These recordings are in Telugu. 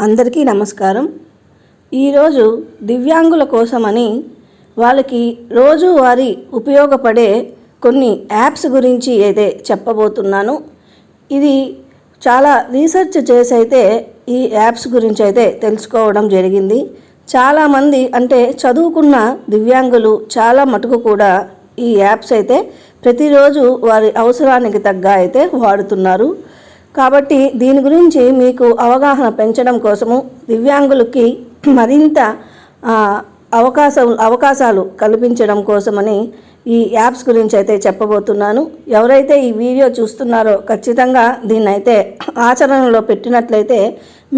అందరికీ నమస్కారం. ఈరోజు దివ్యాంగుల కోసమని వాళ్ళకి రోజువారీ ఉపయోగపడే కొన్ని యాప్స్ గురించి అయితే చెప్పబోతున్నాను. ఇది చాలా రీసెర్చ్ చేసి అయితే ఈ యాప్స్ గురించి అయితే తెలుసుకోవడం జరిగింది. చాలామంది అంటే చదువుకున్న దివ్యాంగులు చాలా మటుకు కూడా ఈ యాప్స్ అయితే ప్రతిరోజు వారి అవసరానికి తగ్గ అయితే వాడుతున్నారు. కాబట్టి దీని గురించి మీకు అవగాహన పెంచడం కోసము దివ్యాంగులకి మరింత అవకాశం అవకాశాలు కల్పించడం కోసమని ఈ యాప్స్ గురించి అయితే చెప్పబోతున్నాను. ఎవరైతే ఈ వీడియో చూస్తున్నారో ఖచ్చితంగా దీన్ని అయితే ఆచరణలో పెట్టినట్లయితే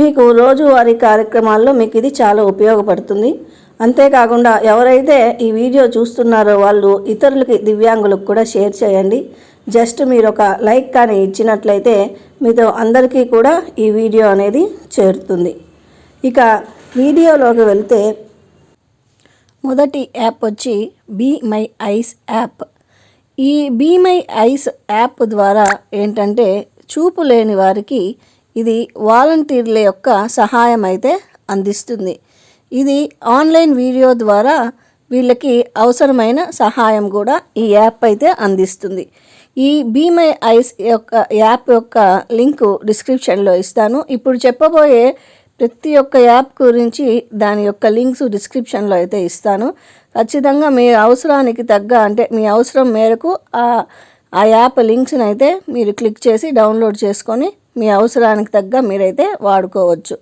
మీకు రోజువారీ కార్యక్రమాల్లో మీకు ఇది చాలా ఉపయోగపడుతుంది. అంతేకాకుండా ఎవరైతే ఈ వీడియో చూస్తున్నారో వాళ్ళు ఇతరులకి దివ్యాంగులకు కూడా షేర్ చేయండి. జస్ట్ మీరు ఒక లైక్ కానీ ఇచ్చినట్లయితే మీతో అందరికీ కూడా ఈ వీడియో అనేది చేరుతుంది. ఇక వీడియోలోకి వెళ్తే మొదటి యాప్ వచ్చి బీ మై ఐస్ యాప్. ఈ బీ మై ఐస్ యాప్ ద్వారా ఏంటంటే చూపు లేని వారికి ఇది వాలంటీర్ల యొక్క సహాయం అయితే అందిస్తుంది. ఇది ఆన్లైన్ వీడియో ద్వారా వీళ్ళకి అవసరమైన సహాయం కూడా ఈ యాప్ అయితే అందిస్తుంది. ఈ బీ మై ఐస్ యొక్క యాప్ యొక్క లింకు డిస్క్రిప్షన్లో ఇస్తాను. ఇప్పుడు చెప్పబోయే ప్రతి ఒక్క యాప్ గురించి దాని యొక్క లింక్స్ డిస్క్రిప్షన్లో అయితే ఇస్తాను. ఖచ్చితంగా మీ అవసరానికి తగ్గ అంటే మీ అవసరం మేరకు ఆ ఆ యాప్ లింక్స్ని అయితే మీరు క్లిక్ చేసి డౌన్లోడ్ చేసుకొని మీ అవసరానికి తగ్గ మీరైతే వాడుకోవచ్చు.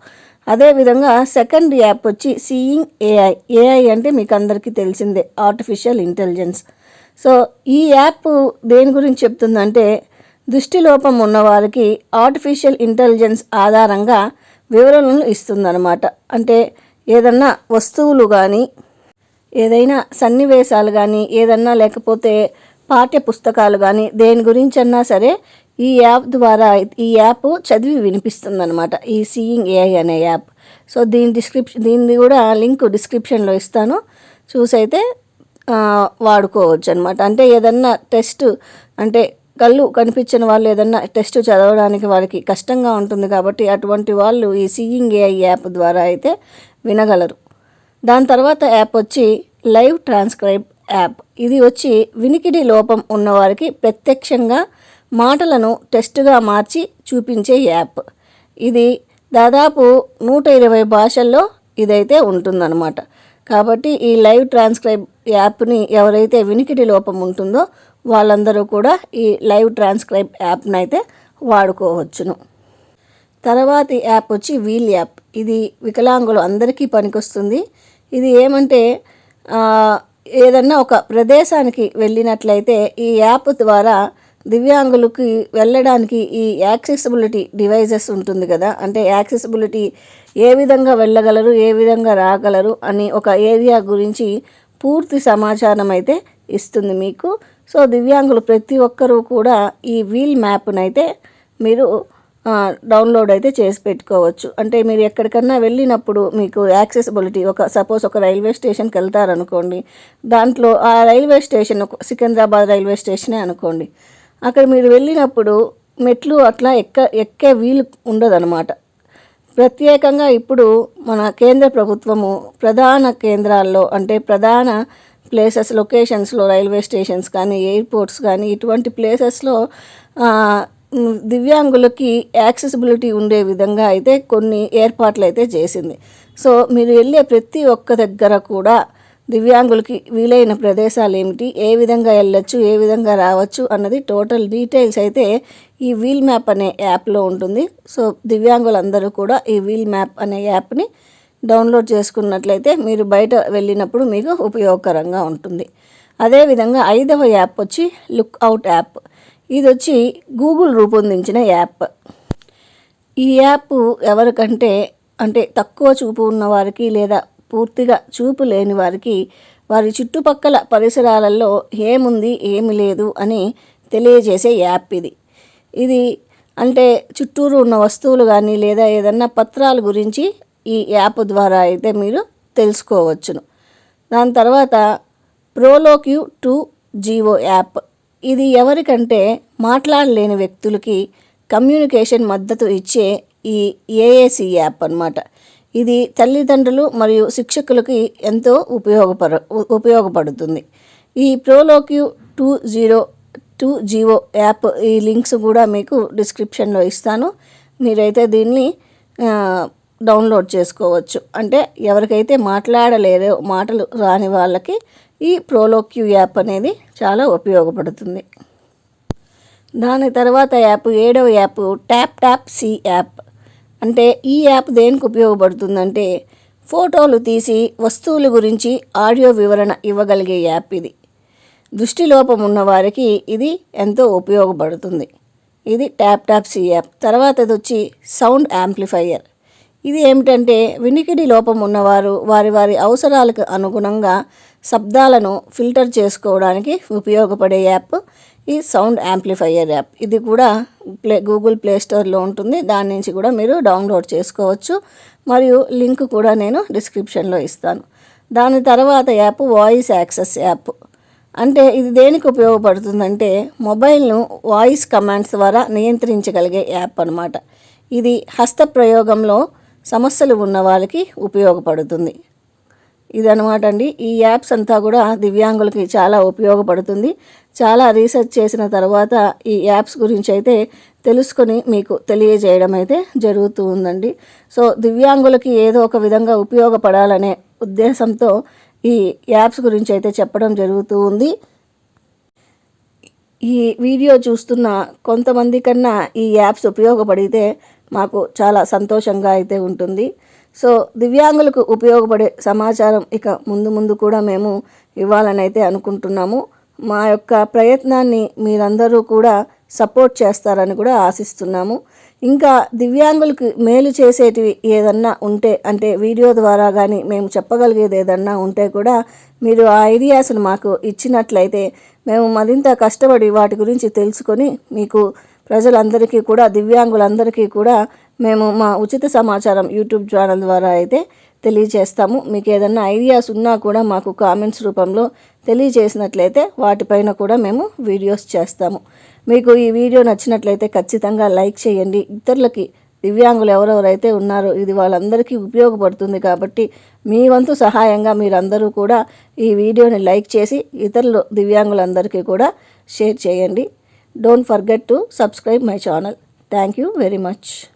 అదేవిధంగా సెకండ్ యాప్ వచ్చి సీయింగ్ ఏఐ ఏఐ అంటే మీకు అందరికీ తెలిసిందే ఆర్టిఫిషియల్ ఇంటెలిజెన్స్ సో ఈ యాప్ దేని గురించి చెప్తుందంటే దృష్టిలోపం ఉన్నవారికి ఆర్టిఫిషియల్ ఇంటెలిజెన్స్ ఆధారంగా వివరణలు ఇస్తుందన్నమాట. అంటే ఏదన్నా వస్తువులు కానీ ఏదైనా సన్నివేశాలు కానీ ఏదన్నా లేకపోతే పాఠ్య పుస్తకాలు కానీ దేని గురించి అన్నా సరే ఈ యాప్ ద్వారా ఈ యాప్ చదివి వినిపిస్తుందన్నమాట. ఈ సీయింగ్ ఏఐ అనే యాప్. సో దీని డిస్క్రిప్షన్ దీన్ని కూడా లింక్ డిస్క్రిప్షన్లో ఇస్తాను. చూసైతే వాడుకోవచ్చు అనమాట అంటే ఏదన్నా టెస్ట్ అంటే కళ్ళు కనిపించిన వాళ్ళు ఏదన్నా టెస్ట్ చదవడానికి వాళ్ళకి కష్టంగా ఉంటుంది కాబట్టి అటువంటి వాళ్ళు ఈ సీయింగ్ ఏఐ యాప్ ద్వారా అయితే వినగలరు. దాని తర్వాత యాప్ వచ్చి లైవ్ ట్రాన్స్క్రైబ్ యాప్. ఇది వచ్చి వినికిడి లోపం ఉన్నవారికి ప్రత్యక్షంగా మాటలను టెస్ట్గా మార్చి చూపించే యాప్. ఇది దాదాపు నూట ఇరవై భాషల్లో ఇదైతే ఉంటుందన్నమాట. కాబట్టి ఈ లైవ్ ట్రాన్స్క్రైబ్ యాప్ని ఎవరైతే వినికిడి లోపం ఉంటుందో వాళ్ళందరూ కూడా ఈ లైవ్ ట్రాన్స్క్రైబ్ యాప్ని అయితే వాడుకోవచ్చును. తర్వాతి యాప్ వచ్చి వీల్ యాప్. ఇది వికలాంగులు అందరికీ పనికొస్తుంది. ఇది ఏమంటే ఏదన్నా ఒక ప్రదేశానికి వెళ్ళినట్లయితే ఈ యాప్ ద్వారా దివ్యాంగులకి వెళ్ళడానికి ఈ యాక్సెసిబిలిటీ డివైజెస్ ఉంటుంది కదా. అంటే యాక్సెసిబిలిటీ ఏ విధంగా వెళ్ళగలరు ఏ విధంగా రాగలరు అని ఒక ఏరియా గురించి పూర్తి సమాచారం అయితే ఇస్తుంది మీకు. సో దివ్యాంగులు ప్రతి ఒక్కరూ కూడా ఈ వీల్ మ్యాప్ను అయితే మీరు డౌన్లోడ్ అయితే చేసి పెట్టుకోవచ్చు. అంటే మీరు ఎక్కడికన్నా వెళ్ళినప్పుడు మీకు యాక్సెసిబిలిటీ ఒక సపోజ్ ఒక రైల్వే స్టేషన్కి వెళ్తారనుకోండి దాంట్లో ఆ రైల్వే స్టేషన్ ఒక సికింద్రాబాద్ రైల్వే స్టేషనే అనుకోండి. అక్కడ మీరు వెళ్ళినప్పుడు మెట్లు అట్లా ఎక్క ఎక్కే వీలు ఉండదన్నమాట. ప్రత్యేకంగా ఇప్పుడు మన కేంద్ర ప్రభుత్వము ప్రధాన కేంద్రాల్లో అంటే ప్రధాన ప్లేసెస్ లొకేషన్స్లో రైల్వే స్టేషన్స్ కానీ ఎయిర్పోర్ట్స్ కానీ ఇటువంటి ప్లేసెస్లో దివ్యాంగులకి యాక్సెసిబిలిటీ ఉండే విధంగా అయితే కొన్ని ఏర్పాట్లు అయితే చేసింది. సో మీరు వెళ్ళే ప్రతి ఒక్క దగ్గర కూడా దివ్యాంగులకి వీలైన ప్రదేశాలు ఏమిటి ఏ విధంగా వెళ్ళొచ్చు? ఏ విధంగా రావచ్చు? అన్నది టోటల్ డీటెయిల్స్ అయితే ఈ వీల్ మ్యాప్ అనే యాప్లో ఉంటుంది. సో దివ్యాంగులందరూ కూడా ఈ వీల్ మ్యాప్ అనే యాప్ని డౌన్లోడ్ చేసుకున్నట్లయితే మీరు బయట వెళ్ళినప్పుడు మీకు ఉపయోగకరంగా ఉంటుంది. అదేవిధంగా ఐదవ యాప్ వచ్చి లుక్ అవుట్ యాప్. ఇది వచ్చి గూగుల్ రూపొందించిన యాప్. ఈ యాప్ ఎవరికంటే అంటే తక్కువ చూపు ఉన్న వారికి లేదా పూర్తిగా చూపు లేని వారికి వారి చుట్టుపక్కల పరిసరాలలో ఏముంది ఏమి లేదు అని తెలియజేసే యాప్ ఇది. ఇది అంటే చుట్టూరు ఉన్న వస్తువులు కానీ లేదా ఏదన్నా పత్రాల గురించి ఈ యాప్ ద్వారా అయితే మీరు తెలుసుకోవచ్చును. దాని తర్వాత ప్రోలోక్యూ టూ జీవో యాప్. ఇది ఎవరికంటే మాట్లాడలేని వ్యక్తులకి కమ్యూనికేషన్ మద్దతు ఇచ్చే ఈ ఏఏసీ యాప్ అన్నమాట. ఇది తల్లిదండ్రులు మరియు శిక్షకులకి ఎంతో ఉపయోగపడ ఉపయోగపడుతుంది. ఈ proloquo two zero two go app ఈ లింక్స్ కూడా మీకు డిస్క్రిప్షన్లో ఇస్తాను. మీరైతే దీన్ని డౌన్లోడ్ చేసుకోవచ్చు. అంటే ఎవరికైతే మాట్లాడలేరో మాటలు రాని వాళ్ళకి ఈ ప్రోలోక్యూ యాప్ అనేది చాలా ఉపయోగపడుతుంది. దాని తర్వాత యాప్ ఏడవ app tap tap see app. అంటే ఈ యాప్ దేనికి ఉపయోగపడుతుందంటే ఫోటోలు తీసి వస్తువుల గురించి ఆడియో వివరణ ఇవ్వగలిగే యాప్ ఇది. దృష్టిలోపం ఉన్న వారికి ఇది ఎంతో ఉపయోగపడుతుంది. ఇది ట్యాప్ ట్యాప్ సి యాప్ తర్వాత ఇది వచ్చి సౌండ్ యాంప్లిఫైయర్ ఇది ఏమిటంటే వినికిడి లోపం ఉన్నవారు వారి వారి అవసరాలకు అనుగుణంగా శబ్దాలను ఫిల్టర్ చేసుకోవడానికి ఉపయోగపడే యాప్. ఈ సౌండ్ యాంప్లిఫైయర్ యాప్. ఇది కూడా ప్లే గూగుల్ ప్లే స్టోర్లో ఉంటుంది. దాని నుంచి కూడా మీరు డౌన్లోడ్ చేసుకోవచ్చు. మరియు లింక్ కూడా నేను డిస్క్రిప్షన్లో ఇస్తాను. దాని తర్వాత యాప్ వాయిస్ యాక్సెస్ యాప్. అంటే ఇది దేనికి ఉపయోగపడుతుందంటే మొబైల్ను వాయిస్ కమాండ్స్ ద్వారా నియంత్రించగలిగే యాప్ అన్నమాట. ఇది హస్త ప్రయోగంలో సమస్యలు ఉన్న వాళ్ళకి ఉపయోగపడుతుంది. ఇదనమాట అండి. ఈ యాప్స్ అంతా కూడా దివ్యాంగులకి చాలా ఉపయోగపడుతుంది. చాలా రీసెర్చ్ చేసిన తర్వాత ఈ యాప్స్ గురించి అయితే తెలుసుకొని మీకు తెలియజేయడం అయితే జరుగుతూ ఉందండి. సో దివ్యాంగులకి ఏదో ఒక విధంగా ఉపయోగపడాలనే ఉద్దేశంతో ఈ యాప్స్ గురించి అయితే చెప్పడం జరుగుతూ ఉంది. ఈ వీడియో చూస్తున్న కొంతమంది కన్నా ఈ యాప్స్ ఉపయోగపడితే మాకు చాలా సంతోషంగా అయితే ఉంటుంది. సో దివ్యాంగులకు ఉపయోగపడే సమాచారం ఇక ముందు ముందు కూడా మేము ఇవ్వాలని అయితే అనుకుంటున్నాము. మా యొక్క ప్రయత్నాన్ని మీరందరూ కూడా సపోర్ట్ చేస్తారని కూడా ఆశిస్తున్నాము. ఇంకా దివ్యాంగులకు మేలు చేసేటివి ఏదన్నా ఉంటే అంటే వీడియో ద్వారా కానీ మేము చెప్పగలిగేది ఏదన్నా ఉంటే కూడా మీరు ఆ ఐడియాస్ను మాకు ఇచ్చినట్లయితే మేము మరింత కష్టపడి వాటి గురించి తెలుసుకొని మీకు ప్రజలందరికీ కూడా దివ్యాంగులందరికీ కూడా మేము మా ఉచిత సమాచారం యూట్యూబ్ ఛానల్ ద్వారా అయితే తెలియజేస్తాము. మీకు ఏదైనా ఐడియాస్ ఉన్నా కూడా మాకు కామెంట్స్ రూపంలో తెలియజేసినట్లయితే వాటిపైన కూడా మేము వీడియోస్ చేస్తాము. మీకు ఈ వీడియో నచ్చినట్లయితే ఖచ్చితంగా లైక్ చేయండి. ఇతరులకి దివ్యాంగులు ఎవరెవరైతే ఉన్నారో ఇది వాళ్ళందరికీ ఉపయోగపడుతుంది కాబట్టి మీ వంతు సహాయంగా మీరందరూ కూడా ఈ వీడియోని లైక్ చేసి ఇతరులు దివ్యాంగులందరికీ కూడా షేర్ చేయండి. Don't forget to subscribe my channel thank you very much